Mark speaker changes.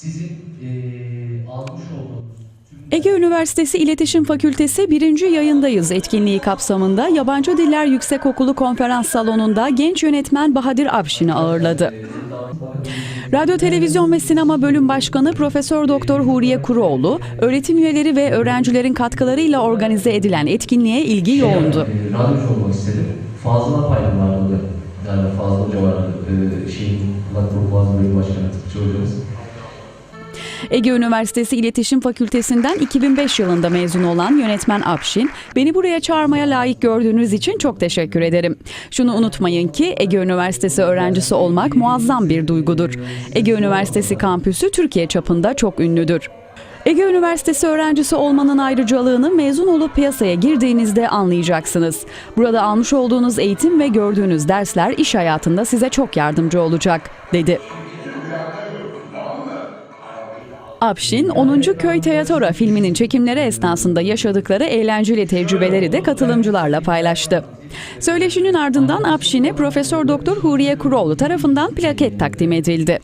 Speaker 1: sizin eee almış olduğunuz
Speaker 2: Ege Üniversitesi İletişim Fakültesi 1. yayındayız etkinliği kapsamında Yabancı Diller Yüksekokulu Konferans Salonu'nda genç yönetmen Bahadır Abşin'i ağırladı. Radyo, Televizyon ve Sinema Bölüm Başkanı Profesör Doktor Huriye Kuruoğlu, öğretim üyeleri ve öğrencilerin katkılarıyla organize edilen etkinliğe ilgi yoğundu.
Speaker 1: Eee, radyocu olmak istedim. Fazla Paylan vardı. Yani Fazla vardı. Eee şeyin Kulak Bölüm Başkanı tıpçı hocamız.
Speaker 2: Ege Üniversitesi İletişim Fakültesinden 2005 yılında mezun olan yönetmen Apşin, beni buraya çağırmaya layık gördüğünüz için çok teşekkür ederim. Şunu unutmayın ki Ege Üniversitesi öğrencisi olmak muazzam bir duygudur. Ege Üniversitesi kampüsü Türkiye çapında çok ünlüdür. Ege Üniversitesi öğrencisi olmanın ayrıcalığını mezun olup piyasaya girdiğinizde anlayacaksınız. Burada almış olduğunuz eğitim ve gördüğünüz dersler iş hayatında size çok yardımcı olacak, dedi. Apşin 10. Köy Teyatora filminin çekimleri esnasında yaşadıkları eğlenceli tecrübeleri de katılımcılarla paylaştı. Söyleşinin ardından Apşin'e Profesör Doktor Huriye Kuroğlu tarafından plaket takdim edildi.